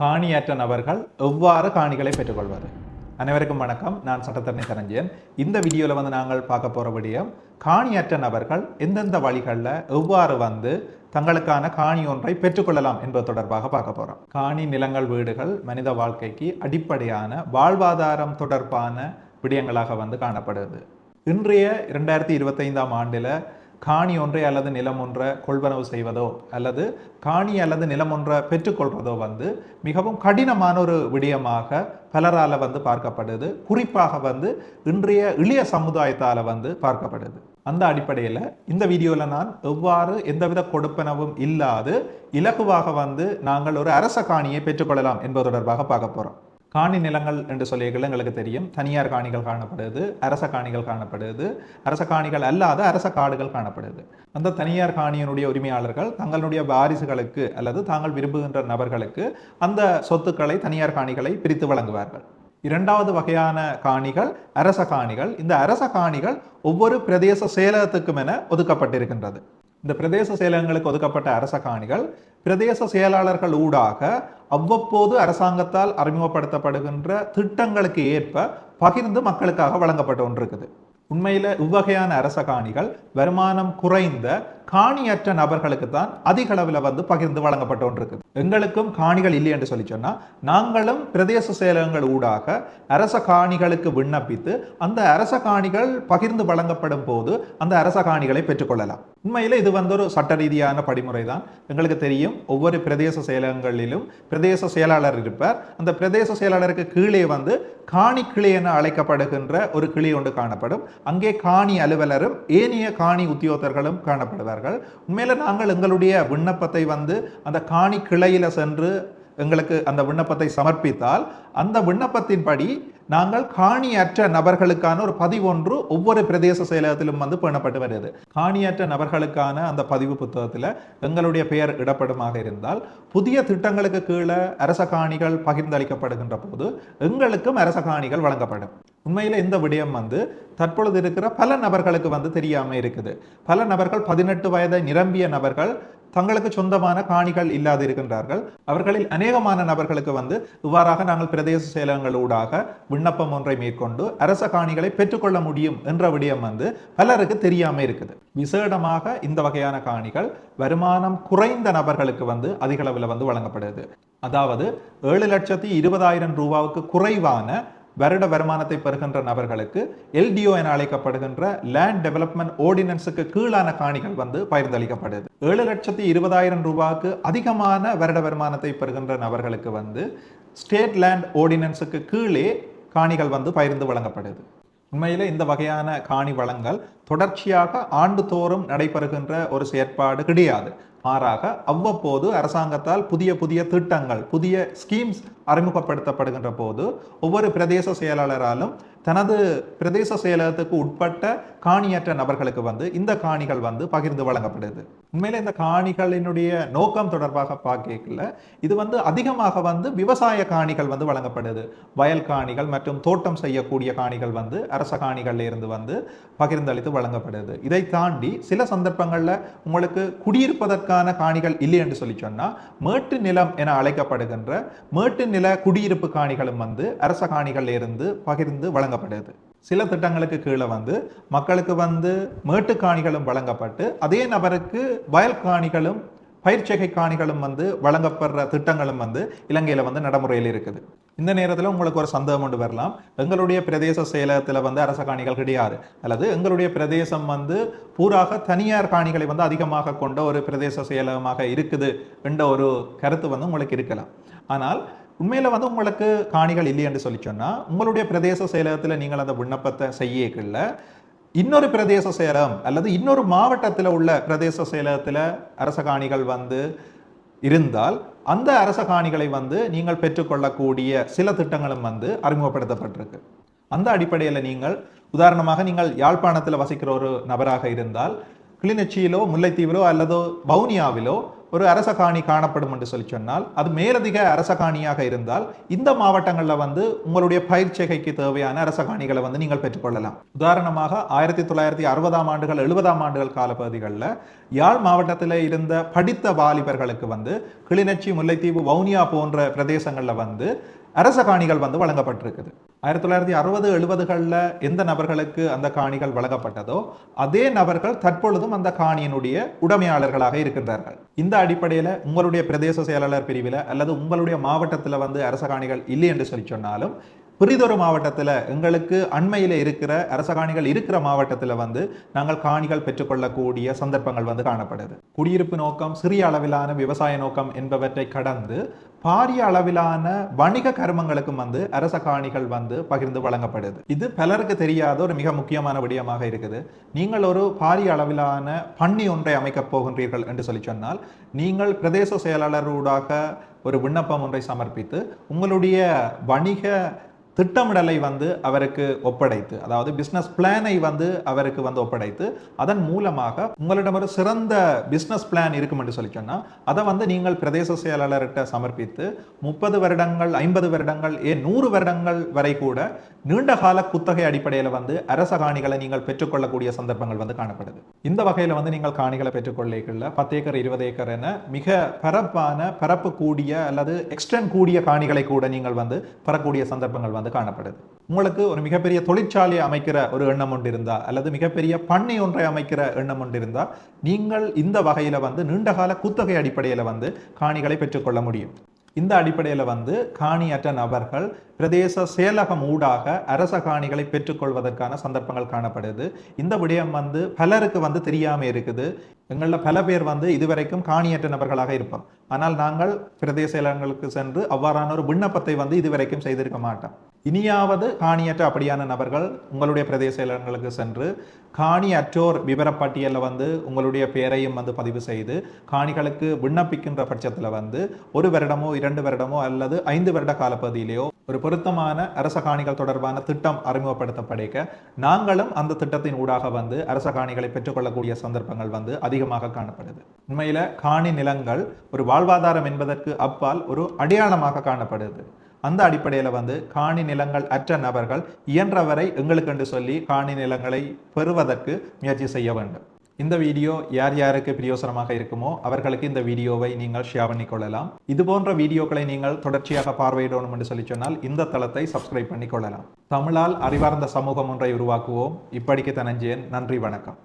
காணியற்ற நபர்கள் எவ்வாறு காணிகளை பெற்றுக்கொள்வது அனைவருக்கும் வணக்கம். நான் சட்டத்தரணி தரஞ்சயன். இந்த வீடியோவில் வந்து நாங்கள் பார்க்க போகிற விடயம் காணியற்ற நபர்கள் எந்தெந்த வழிகளில் எவ்வாறு வந்து தங்களுக்கான காணி ஒன்றை பெற்றுக்கொள்ளலாம் என்பது தொடர்பாக பார்க்க போகிறோம் காணி நிலங்கள் வீடுகள் மனித வாழ்க்கைக்கு அடிப்படையான வாழ்வாதாரம் தொடர்பான விடயங்களாக வந்து காணப்படுது. இன்றைய இரண்டாயிரத்தி இருபத்தைந்தாம் ஆண்டில் காணி ஒன்றை அல்லது நிலம் ஒன்றை கொள்வனவு செய்வதோ அல்லது காணி அல்லது நிலம் ஒன்றை பெற்றுக்கொள்வதோ வந்து மிகவும் கடினமான ஒரு விடயமாக பலரால் வந்து பார்க்கப்படுது. குறிப்பாக வந்து இன்றைய இளைய சமுதாயத்தால் வந்து பார்க்கப்படுது. அந்த அடிப்படையில் இந்த வீடியோவில் நான் எவ்வாறு எந்தவித கொடுப்பனவும் இல்லாது இலகுவாக வந்து நாங்கள் ஒரு அரச காணியை பெற்றுக்கொள்ளலாம் என்பது தொடர்பாக பார்க்க போகிறோம் காணி நிலங்கள் என்று சொல்லியர்கள் எங்களுக்கு தெரியும். தனியார் காணிகள் காணப்படுது அரச காணிகள் காணப்படுது அரச காணிகள் அல்லாத அரச காடுகள் காணப்படுது. அந்த தனியார் காணியினுடைய உரிமையாளர்கள் தங்களுடைய வாரிசுகளுக்கு அல்லது தாங்கள் விரும்புகின்ற நபர்களுக்கு அந்த சொத்துக்களை தனியார் காணிகளை பிரித்து வழங்குவார்கள். இரண்டாவது வகையான காணிகள் அரச காணிகள். இந்த அரச காணிகள் ஒவ்வொரு பிரதேச செயலகத்துக்கும் என ஒதுக்கப்பட்டிருக்கின்றது. இந்த பிரதேச செயலகங்களுக்கு ஒதுக்கப்பட்ட அரச காணிகள் பிரதேச செயலாளர்கள் ஊடாக அவ்வப்போது அரசாங்கத்தால் அறிமுகப்படுத்தப்படுகின்ற திட்டங்களுக்கு ஏற்ப பகிர்ந்து மக்களுக்காக வழங்கப்பட்டு ஒன்று இருக்குது உண்மையில் இவ்வகையான அரச காணிகள் வருமானம் குறைந்த காணியற்ற நபர்களுக்கு தான் அதிக அளவில் வந்து பகிர்ந்து வழங்கப்பட்டு கொண்டிருக்குது எங்களுக்கும் காணிகள் இல்லை என்று சொல்லி சொன்னால் நாங்களும் பிரதேச செயலகங்கள் ஊடாக அரச காணிகளுக்கு விண்ணப்பித்து அந்த அரச காணிகள் பகிர்ந்து வழங்கப்படும் போது அந்த அரச காணிகளை பெற்றுக்கொள்ளலாம். உண்மையில் இது வந்து ஒரு சட்ட ரீதியான படிமுறை தான் எங்களுக்கு தெரியும் ஒவ்வொரு பிரதேச செயலகங்களிலும் பிரதேச செயலாளர் இருப்பார். அந்த பிரதேச செயலாளருக்கு கீழே வந்து காணி கிளி என அழைக்கப்படுகின்ற ஒரு கிளி ஒன்று காணப்படும். அங்கே காணி அலுவலரும் ஏனைய காணி உத்தியோகத்தர்களும் காணப்படுவார்கள். உண்மையில நாங்கள் எங்களுடைய விண்ணப்பத்தை வந்து அந்த காணி கிளையில் சென்று எங்களுக்கு அந்த விண்ணப்பத்தை சமர்ப்பித்தால் அந்த விண்ணப்பத்தின்படி நாங்கள் காணியற்ற நபர்களுக்கான ஒரு பதிவொன்று ஒவ்வொரு பிரதேச செயலகத்திலும் வந்து பேணப்பட்டு வருகிறது. காணியற்ற நபர்களுக்கான அந்த பதிவு புத்தகத்தில் எங்களுடைய பெயர் இடப்படுமாக இருந்தால் புதிய திட்டங்களுக்கு கீழே அரச காணிகள் பகிர்ந்தளிக்கப்படுகின்ற போது எங்களுக்கும் அரச காணிகள் வழங்கப்படும். உண்மையில் இந்த விடயம் வந்து தற்பொழுது இருக்கிற பல நபர்களுக்கு வந்து தெரியாமல் இருக்குது. பல நபர்கள் பதினெட்டு வயதை நிரம்பிய நபர்கள் தங்களுக்கு சொந்தமான காணிகள் இல்லாது இருக்கின்றார்கள். அவர்களில் அநேகமான நபர்களுக்கு வந்து இவ்வாறாக நாங்கள் பிரதேச செயலகங்களூடாக விண்ணப்பம் ஒன்றை மேற்கொண்டு அரச காணிகளை பெற்றுக்கொள்ள முடியும் என்ற விடயம் வந்து பலருக்கு தெரியாமல் இருக்குது. விசேடமாக இந்த வகையான காணிகள் வருமானம் குறைந்த நபர்களுக்கு வந்து அதிக அளவில் வந்து வழங்கப்படுது. அதாவது ஏழு லட்சத்தி இருபதாயிரம் ரூபாவுக்கு குறைவான வருட வருமானத்தை பெறுகின்ற நபர்களுக்கு எல்டிஓ என அழைக்கப்படுகின்ற லேண்ட் டெவலப்மெண்ட் ஓர்டினன்ஸுக்கு கீழான காணிகள் வந்து பகிர்ந்தளிக்கப்படுது. ஏழு லட்சத்தி இருபதாயிரம் ரூபாய்க்கு அதிகமான வருட வருமானத்தை பெறுகின்ற நபர்களுக்கு வந்து ஸ்டேட் லேண்ட் ஓர்டினன்ஸுக்கு கீழே காணிகள் வந்து பகிர்ந்து வழங்கப்படுது. உண்மையில் இந்த வகையான காணி வளங்கள் தொடர்ச்சியாக ஆண்டுதோறும் நடைபெறுகின்ற ஒரு செயற்பாடு கிடையாது. மாறாக அவ்வப்போது அரசாங்கத்தால் புதிய புதிய திட்டங்கள் புதிய ஸ்கீம்ஸ் அறிமுகப்படுத்தப்படுகின்ற போது ஒவ்வொரு பிரதேச செயலாளராலும் தனது பிரதேச செயலகத்துக்கு உட்பட்ட காணியற்ற நபர்களுக்கு வந்து இந்த காணிகள் வந்து பகிர்ந்து வழங்கப்படுது. உண்மையில இந்த காணிகளினுடைய நோக்கம் தொடர்பாக பார்க்கல. இது வந்து அதிகமாக வந்து விவசாய காணிகள் வந்து வழங்கப்படுது. வயல் காணிகள் மற்றும் தோட்டம் செய்யக்கூடிய காணிகள் வந்து அரச காணிகள்ல இருந்து வந்து பகிர்ந்தளித்து வழங்கப்படுது. இதை தாண்டி சில சந்தர்ப்பங்கள்ல உங்களுக்கு குடியிருப்பதற்கான காணிகள் இல்லை என்று சொல்லி சொன்னா மேட்டு நிலம் என அழைக்கப்படுகின்ற மேட்டு நில குடியிருப்பு காணிகளும் வந்து அரச காணிகள் இருந்து பகிர்ந்து வழங்கப்படுது. சில திட்டங்களுக்கு கீழே வந்து மக்களுக்கு வந்து மேட்டு காணிகளும் வழங்கப்பட்டு அதே நபருக்கு வயல் காணிகளும் பயிர்ச்செகை காணிகளும் வந்து வழங்கப்படுற திட்டங்களும் வந்து இலங்கையில வந்து நடைமுறையில் இருக்குது. இந்த நேரத்தில் உங்களுக்கு ஒரு சந்தேகம் கொண்டு வரலாம். எங்களுடைய பிரதேச செயலகத்தில் வந்து அரச காணிகள் கிடையாது. அல்லது எங்களுடைய பிரதேசம் வந்து பூராக தனியார் காணிகளை வந்து அதிகமாக கொண்ட ஒரு பிரதேச செயலகமாக இருக்குது என்ற ஒரு கருத்து வந்து உங்களுக்கு இருக்கலாம். ஆனால் உண்மையில் வந்து உங்களுக்கு காணிகள் இல்லை என்று சொல்லி சொன்னால் உங்களுடைய பிரதேச செயலகத்தில் நீங்கள் அந்த விண்ணப்பத்தை செய்யக்குள்ள இன்னொரு பிரதேச செயலகம் அல்லது இன்னொரு மாவட்டத்தில் உள்ள பிரதேச செயலகத்தில் அரச காணிகள் வந்து இருந்தால் அந்த அரச காணிகளை வந்து நீங்கள் பெற்றுக்கொள்ளக்கூடிய சில திட்டங்களும் வந்து அறிமுகப்படுத்தப்பட்டிருக்கு. அந்த அடிப்படையில் நீங்கள் உதாரணமாக நீங்கள் யாழ்ப்பாணத்தில் வசிக்கிற ஒரு நபராக இருந்தால் கிளிநொச்சியிலோ முல்லைத்தீவிலோ அல்லது வவுனியாவிலோ ஒரு அரச காணி காணப்படும் என்று சொல்லி சொன்னால் அது மேலதிக அரச காணியாக இருந்தால் இந்த மாவட்டங்களில் வந்து உங்களுடைய பயிற்சிகைக்கு தேவையான அரச காணிகளை வந்து நீங்கள் பெற்றுக்கொள்ளலாம். உதாரணமாக ஆயிரத்தி தொள்ளாயிரத்தி அறுபதாம் ஆண்டுகள் எழுபதாம் ஆண்டுகள் காலப்பகுதிகளில் யாழ் மாவட்டத்தில் இருந்த படித்த வாலிபர்களுக்கு வந்து கிளிநொச்சி முல்லைத்தீவு வவுனியா போன்ற பிரதேசங்களில் வந்து அரச காணிகள் வந்து வழங்கப்பட்டிருக்குது. ஆயிரத்தி தொள்ளாயிரத்தி அறுபது எழுபதுகளில் எந்த நபர்களுக்கு அந்த காணிகள் வழங்கப்பட்டதோ அதே நபர்கள் தற்பொழுதும் அந்த காணியினுடைய உடைமையாளர்களாக இருக்கின்றார்கள். இந்த அடிப்படையில் உங்களுடைய பிரதேச செயலாளர் பிரிவில் அல்லது உங்களுடைய மாவட்டத்தில் வந்து அரச காணிகள் இல்லை என்று சொல்லி சொன்னாலும் பிரிதொரு மாவட்டத்தில் எங்களுக்கு அண்மையில் இருக்கிற அரச காணிகள் இருக்கிற மாவட்டத்தில் வந்து நாங்கள் காணிகள் பெற்றுக்கொள்ளக்கூடிய சந்தர்ப்பங்கள் வந்து காணப்படுது. குடியிருப்பு நோக்கம் சிறிய அளவிலான விவசாய நோக்கம் என்பவற்றை கடந்து பாரிய அளவிலான வணிக கருமங்களுக்கும் வந்து அரச காணிகள் வந்து பகிர்ந்து வழங்கப்படுது. இது பலருக்கு தெரியாத ஒரு மிக முக்கியமான விடயமாக இருக்குது. நீங்கள் ஒரு பாரிய அளவிலான பண்ணி ஒன்றை அமைக்கப் போகின்றீர்கள் என்று சொல்லி சொன்னால் நீங்கள் பிரதேச செயலாளரூடாக ஒரு விண்ணப்பம் ஒன்றை சமர்ப்பித்து உங்களுடைய வணிக திட்டமிடலை வந்து அவருக்கு ஒப்படைத்து அதாவது பிஸ்னஸ் பிளானை வந்து அவருக்கு வந்து ஒப்படைத்து அதன் மூலமாக உங்களிடம் ஒரு சிறந்த பிஸ்னஸ் பிளான் இருக்கும் என்று சொல்லி சொன்னால் அதை வந்து நீங்கள் பிரதேச செயலாளர்கிட்ட சமர்ப்பித்து முப்பது வருடங்கள் ஐம்பது வருடங்கள் ஏன் நூறு வருடங்கள் வரை கூட நீண்ட கால குத்தகை அடிப்படையில் வந்து அரச காணிகளை நீங்கள் பெற்றுக்கொள்ளக்கூடிய சந்தர்ப்பங்கள் வந்து காணப்படுது. இந்த வகையில் வந்து நீங்கள் காணிகளை பெற்றுக்கொள்ளீர்கள் பத்து ஏக்கர் இருபது ஏக்கர் என மிக பரப்பான பரப்பு கூடிய அல்லது எக்ஸ்டென்ட் கூடிய காணிகளை கூட நீங்கள் வந்து பெறக்கூடிய சந்தர்ப்பங்கள் வந்து காணப்படுது. உங்களுக்கு ஒரு மிகப்பெரிய தொழிற்சாலையை அமைக்கிற ஒரு எண்ணம் ஒன்று இருந்தா அல்லது மிகப்பெரிய பண்ணை ஒன்றை அமைக்கிற எண்ணம் ஒன்று இருந்தா நீங்கள் இந்த வகையில வந்து நீண்டகால குத்தகை அடிப்படையில வந்து காணிகளை பெற்றுக்கொள்ள முடியும். இந்த அடிப்படையில் வந்து காணியற்ற நபர்கள் பிரதேச செயலகம் ஊடாக அரச காணிகளை பெற்றுக்கொள்வதற்கான சந்தர்ப்பங்கள் காணப்படுது. இந்த விடயம் வந்து பலருக்கு வந்து தெரியாம இருக்குது. எங்களில் பல பேர் வந்து இதுவரைக்கும் காணியற்ற நபர்களாக இருப்போம். ஆனால் நாங்கள் பிரதேச செயலகங்களுக்கு சென்று அவ்வாறான ஒரு விண்ணப்பத்தை வந்து இதுவரைக்கும் செய்திருக்க மாட்டோம். இனியாவது காணியற்ற அப்படியான நபர்கள் உங்களுடைய பிரதேச செயலகங்களுக்கு சென்று காணி அற்றோர் விவரப்பட்டியலில் வந்து உங்களுடைய பெயரையும் வந்து பதிவு செய்து காணிகளுக்கு விண்ணப்பிக்கின்ற பட்சத்தில் வந்து ஒரு வருடமோ இரண்டு வருடமோ அல்லது ஐந்து வருட காலப்பகுதியிலேயோ ஒரு பொருத்தமான அரச காணிகள் தொடர்பான திட்டம் அறிமுகப்படுத்தப்படைக்க நாங்களும் அந்த திட்டத்தின் ஊடாக வந்து அரச காணிகளை பெற்றுக்கொள்ளக்கூடிய சந்தர்ப்பங்கள் வந்து அதிகமாக காணப்படுது. உண்மையில் காணி நிலங்கள் ஒரு வாழ்வாதாரம் என்பதற்கு அப்பால் ஒரு அடையாளமாக காணப்படுது. அந்த அடிப்படையில் வந்து காணி நிலங்கள் அற்ற நபர்கள் இயன்றவரை எங்களுக்கு என்று சொல்லி காணி நிலங்களை பெறுவதற்கு முயற்சி செய்ய வேண்டும். இந்த வீடியோ யார் யாருக்கு பிரயோசனமாக இருக்குமோ அவர்களுக்கு இந்த வீடியோவை நீங்கள் ஷேர் பண்ணிக்கொள்ளலாம். இது போன்ற வீடியோக்களை நீங்கள் தொடர்ச்சியாக பார்வையிடணும் என்று சொல்லி சொன்னால் இந்த தளத்தை சப்ஸ்கிரைப் பண்ணிக்கொள்ளலாம். தமிழால் அறிவார்ந்த சமூகம் ஒன்றை உருவாக்குவோம். இப்படிக்கு தனஞ்சேன் நன்றி வணக்கம்.